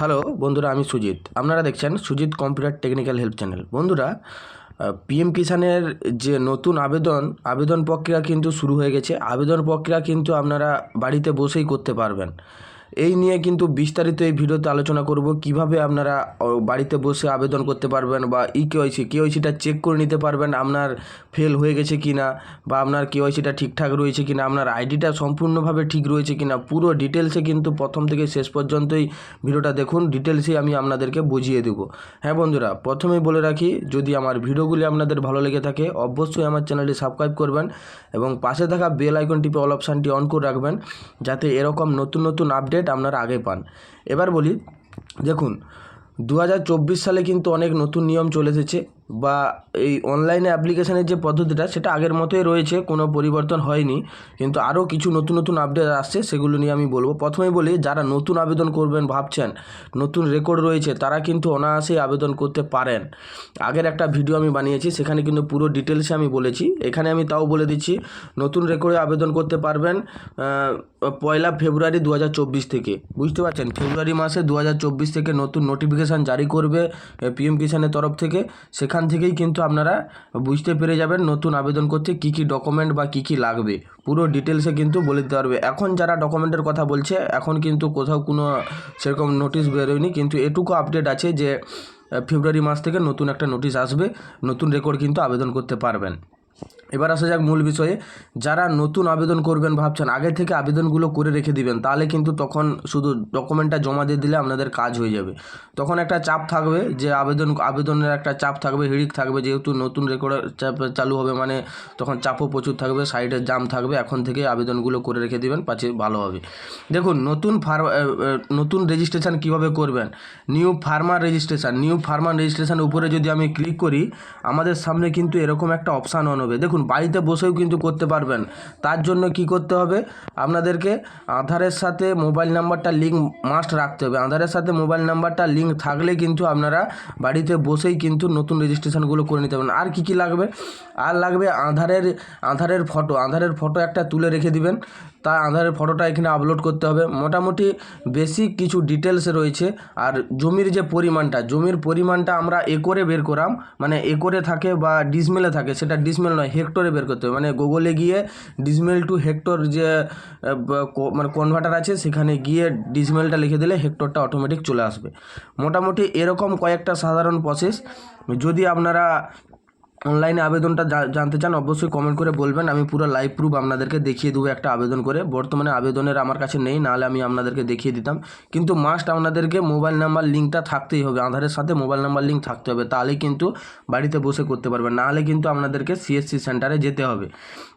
Hello বন্ধুরা, আমি সুজিত। আপনারা দেখছেন Sujit computer technical help channel. বন্ধুরা পিএম কিষানের যে নতুন আবেদন আবেদন প্রক্রিয়া কিন্তু শুরু হয়ে গেছে। আবেদন প্রক্রিয়া কিন্তু আপনারা বাড়িতে বসেই করতে পারবেন। এই নিয়ে কিন্তু বিস্তারিত এই ভিডিওতে আলোচনা করব। কীভাবে আপনারা বাড়িতে বসে আবেদন করতে পারবেন বা ই কেওয়াইসি কেওয়াইসিটা চেক করে নিতে পারবেন আপনার ফেল হয়ে গেছে কি না বা আপনার কেওয়াইসিটা ঠিকঠাক রয়েছে কি না আপনার আইডিটা সম্পূর্ণভাবে ঠিক রয়েছে কি না পুরো ডিটেলসে কিন্তু প্রথম থেকে শেষ পর্যন্তই ভিডিওটা দেখুন, ডিটেলসেই আমি আপনাদেরকে বুঝিয়ে দেবো। হ্যাঁ বন্ধুরা, প্রথমেই বলে রাখি, যদি আমার ভিডিওগুলি আপনাদের ভালো লেগে থাকে, অবশ্যই আমার চ্যানেলটি সাবস্ক্রাইব করবেন এবং পাশে থাকা বেল আইকন টিপে অল অপশানটি অন করে রাখবেন, যাতে এরকম নতুন নতুন আপডেট আপনারা আগে পান। এবার বলি, দেখুন দু হাজার চব্বিশ সালে কিন্তু অনেক নতুন নিয়ম চলে এসেছে। বা এই অনলাইনে অ্যাপ্লিকেশনের যে পদ্ধতিটা, সেটা আগের মতোই রয়েছে, কোনো পরিবর্তন হয়নি। কিন্তু আরও কিছু নতুন নতুন আপডেট আসছে, সেগুলো নিয়ে আমি বলব। প্রথমেই বলি, যারা নতুন আবেদন করবেন ভাবছেন, নতুন রেকর্ড রয়েছে, তারা কিন্তু অনায়াসেই আবেদন করতে পারেন। আগের একটা ভিডিও আমি বানিয়েছি, সেখানে কিন্তু পুরো ডিটেলসে আমি বলেছি। এখানে আমি তাও বলে দিচ্ছি, নতুন রেকর্ডে আবেদন করতে পারবেন পয়লা ফেব্রুয়ারি দু হাজার চব্বিশ থেকে। বুঝতে পারছেন? ফেব্রুয়ারি মাসে দু হাজার চব্বিশ থেকে নতুন নোটিফিকেশান জারি করবে পিএম কিষানের তরফ থেকে। সেখান থেকেই কিন্তু আপনারা বুঝতে পেরে যাবেন নতুন আবেদন করতে কি কি ডকুমেন্ট বা কি কি লাগবে। পুরো ডিটেলসে কিন্তু বলে দিতে পারবে। এখন যারা ডকুমেন্টের কথা বলছে, এখন কিন্তু কোথাও কোনো সেরকম নোটিশ বেরোয়নি। কিন্তু এটুকু আপডেট আছে যে ফেব্রুয়ারি মাস থেকে নতুন একটা নোটিশ আসবে। নতুন রেকর্ড কিন্তু আবেদন করতে পারবেন। এবার আসা যাক মূল বিষয়ে। যারা নতুন আবেদন করবেন ভাবছেন, আগে থেকে আবেদনগুলো করে রেখে দিবেন, তাহলে কিন্তু তখন শুধু ডকুমেন্টটা জমা দিয়ে দিলে আপনাদের কাজ হয়ে যাবে। তখন একটা চাপ থাকবে যে আবেদন, আবেদনের একটা চাপ থাকবে, হিড়িক থাকবে, যেহেতু নতুন রেকর্ড চাপ চালু হবে মানে তখন চাপও প্রচুর থাকবে সাইডে জাম থাকবে, এখন থেকে আবেদনগুলো করে রেখে দিবেন পাচ্ছে ভালো হবে। দেখুন, নতুন ফার নতুন রেজিস্ট্রেশন কীভাবে করবেন? New farmer registration new farmer registration উপরে যদি আমি ক্লিক করি, আমাদের সামনে কিন্তু এরকম একটা অপশান অন হবে। দেখুন বাড়িতে বসেও কিন্তু করতে পারবেন। তার জন্য কি করতে হবে? আপনাদেরকে আধারের সাথে মোবাইল নাম্বারটা লিঙ্ক মাস্ট রাখতে হবে। আধারের সাথে মোবাইল নাম্বারটা লিঙ্ক থাকলে কিন্তু আপনারা বাড়িতে বসেই কিন্তু নতুন রেজিস্ট্রেশনগুলো করে নিতে পারবেন। আর কি কি লাগবে? আর লাগবে আধারের আধারের ফটো আধারের ফটো একটা তুলে রেখে দিবেন। তা আধারের ফটোটা এখানে আপলোড করতে হবে। মোটামুটি বেসিক কিছু ডিটেলস রয়েছে। আর জমির যে পরিমাণটা, জমির পরিমাণটা আমরা একরে বের করাম। মানে একরে থাকে বা ডিসমেলে থাকে, সেটা ডিসমেল নয় হেক্টরে বের করতে হবে। মানে গুগলে গিয়ে ডিসমেল টু হেক্টর যে মানে কনভার্টার আছে, সেখানে গিয়ে ডিসমেলটা লিখে দিলে হেক্টরটা অটোমেটিক চলে আসবে। মোটামুটি এরকম কয়েকটা সাধারণ প্রসেস যদি আপনারা অনলাইনে আবেদনটা জানতে চান অবশ্যই কমেন্ট করে বলবেন। আমি পুরো লাইভ প্রুফ আপনাদেরকে দেখিয়ে দেবো একটা আবেদন করে। বর্তমানে আবেদনের আমার কাছে নেই, নাহলে আমি আপনাদেরকে দেখিয়ে দিতাম। কিন্তু মাস্ট আপনাদেরকে মোবাইল নাম্বার লিঙ্কটা থাকতেই হবে আধারের সাথে মোবাইল নাম্বার লিঙ্ক থাকতে হবে। তাহলেই কিন্তু বাড়িতে বসে করতে পারবেন, নাহলে কিন্তু আপনাদেরকে সিএসসি সেন্টারে যেতে হবে।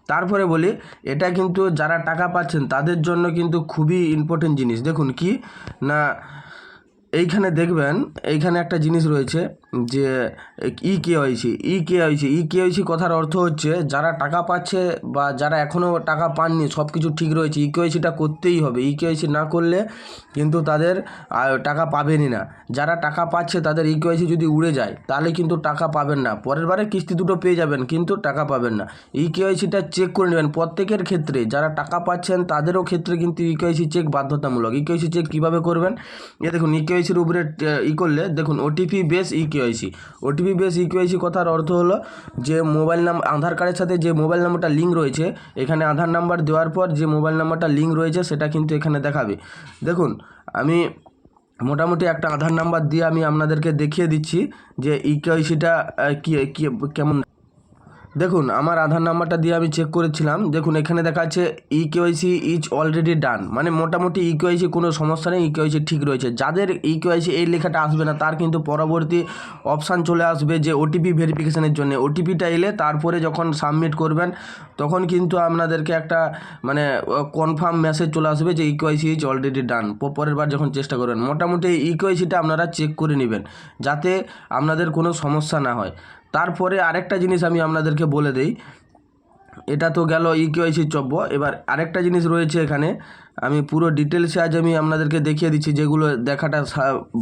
তারপরে বলি, এটা কিন্তু যারা টাকা পাচ্ছেন, তাদের জন্য কিন্তু খুবই ইম্পর্টেন্ট জিনিস। দেখুন কি, না, এইখানে দেখবেন, এইখানে একটা জিনিস রয়েছে। যে e KYC e KYC e KYC কথার অর্থ হচ্ছে যারা টাকা পাচ্ছে বা যারা এখনও টাকা পাননি সব কিছু ঠিক রয়েছে ই কেওয়াইসিটা করতেই হবে ই কেওয়াইসি না করলে কিন্তু তাদের টাকা পাবেনই না যারা টাকা পাচ্ছে তাদের ই কেওয়াইসি যদি উড়ে যায় তাহলে কিন্তু টাকা পাবেন না পরের বারে কিস্তি দুটো পেয়ে যাবেন কিন্তু টাকা পাবেন না ই কেওয়াইসিটা চেক করে নেবেন প্রত্যেকের ক্ষেত্রে যারা টাকা পাচ্ছেন তাদেরও ক্ষেত্রে কিন্তু ই কেওয়াইসি চেক বাধ্যতামূলক ই কেওয়াইসি চেক কীভাবে করবেন এ দেখুন ই কেওয়াইসির উপরে ই করলে দেখুন OTP base e KYC OTP base EQIC কথার অর্থ হলো যে মোবাইল নাম আধার কার্ডের সাথে যে মোবাইল নাম্বারটা লিঙ্ক রয়েছে, এখানে আধার নাম্বার দেওয়ার পর যে মোবাইল নাম্বারটা লিঙ্ক রয়েছে, সেটা কিন্তু এখানে দেখাবে। দেখুন, আমি মোটামুটি একটা আধার নাম্বার দিয়ে আমি আপনাদেরকে দেখিয়ে দিচ্ছি যে ই কী কি কি কেমন দেখুন, আমার আধার নাম্বারটা দিয়ে আমি চেক করেছিলাম। দেখুন, এখানে দেখা যাচ্ছে e KYC is already done মানে মোটামুটি ই কেওয়াইসি কোনো সমস্যা নেই ই কেওয়াইসি ঠিক রয়েছে। যাদের ই কেওয়াইসি এই লেখাটা আসবে না, তার কিন্তু পরবর্তী অপশান চলে আসবে যে ওটিপি ভেরিফিকেশনের জন্য। ওটিপিটা এলে তারপরে যখন সাবমিট করবেন, তখন কিন্তু আপনাদেরকে একটা মানে কনফার্ম মেসেজ চলে আসবে যে e KYC is already done পরের বার যখন চেষ্টা করবেন। মোটামুটি ই কেওয়াইসিটা আপনারা চেক করে নেবেন, যাতে আপনাদের কোনো সমস্যা না হয়। তারপরে আরেকটা জিনিস আমি আপনাদেরকে বলে দিই। এটা তো গেল ইকেওয়াইসির কেওয়াইসি চব্য এবার আরেকটা জিনিস রয়েছে এখানে। আমি পুরো ডিটেলসে আজ আমি আপনাদেরকে দেখিয়ে দিচ্ছি যেগুলো দেখাটা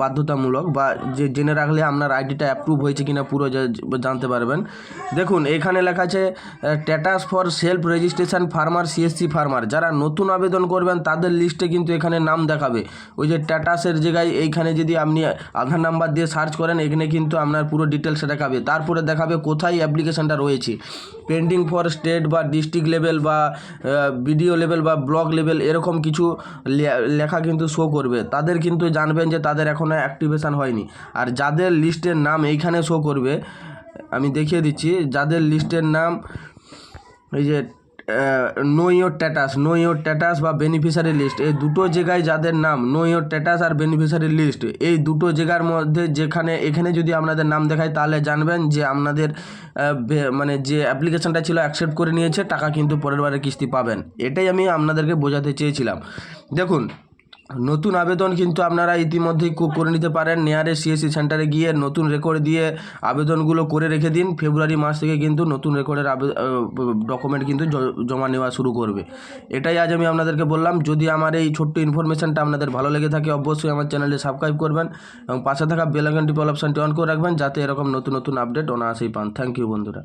বাধ্যতামূলক বা যে জেনে রাখলে আপনার আইডিটা অ্যাপ্রুভ হয়েছে কিনা পুরো জানতে পারবেন। দেখুন, এখানে লেখা আছে status for self registration farmer CSC farmer যারা নতুন আবেদন করবেন, তাদের লিস্টে কিন্তু এখানে নাম দেখাবে। ওই যে স্ট্যাটাসের জায়গায় এইখানে যদি আপনি আধার নাম্বার দিয়ে সার্চ করেন, এখানে কিন্তু আপনার পুরো ডিটেলস দেখাবে। তারপরে দেখাবে কোথায় অ্যাপ্লিকেশনটা রয়েছে। পেন্ডিং ফর স্টেট বা ডিস্ট্রিক্ট লেভেল বা বিডিও লেভেল বা ব্লক লেভেল এরকম কিছু লেখা কিন্তু শো করবে। তাদের কিন্তু জানবেন যে তাদের এখনও অ্যাক্টিভেশান হয়নি। আর যাদের লিস্টের নাম এইখানে শো করবে, আমি দেখিয়ে দিচ্ছি, যাদের লিস্টের নাম এই যে know your status know your status বা বেনিফিশিয়ারি লিস্ট এই দুটো জায়গায় যাদের নাম নো ইয়োর ট্যাটাস আর বেনিফিশিয়ারি লিস্ট এই দুটো জায়গার মধ্যে যেখানে, এখানে যদি আপনাদের নাম দেখায় তাহলে জানবেন যে আপনাদের মানে যে অ্যাপ্লিকেশনটা ছিল অ্যাকসেপ্ট করে নিয়েছে, টাকা কিন্তু পরের বারে কিস্তি পাবেন। এটাই আমি আপনাদেরকে বোঝাতে চেয়েছিলাম। দেখুন নতুন আবেদন কিন্তু আপনারা ইতিমধ্যেই করে নিতে পারেন। নেয়ারে সিএসসি সেন্টারে গিয়ে নতুন রেকর্ড দিয়ে আবেদনগুলো করে রেখে দিন। ফেব্রুয়ারি মাস থেকে কিন্তু নতুন রেকর্ডের ডকুমেন্ট কিন্তু জমা নেওয়া শুরু করবে। এটাই আজ আমি আপনাদেরকে বললাম। যদি আমার এই ছোট্ট ইনফরমেশনটা আপনাদের ভালো লেগে থাকে, অবশ্যই আমার চ্যানেলটি সাবস্ক্রাইব করবেন এবং পাশে থাকা বেল আইকনটি অল অপশানটি অন করে রাখবেন, যাতে এরকম নতুন নতুন আপডেট অনায়াসেই পান। থ্যাংক ইউ বন্ধুরা।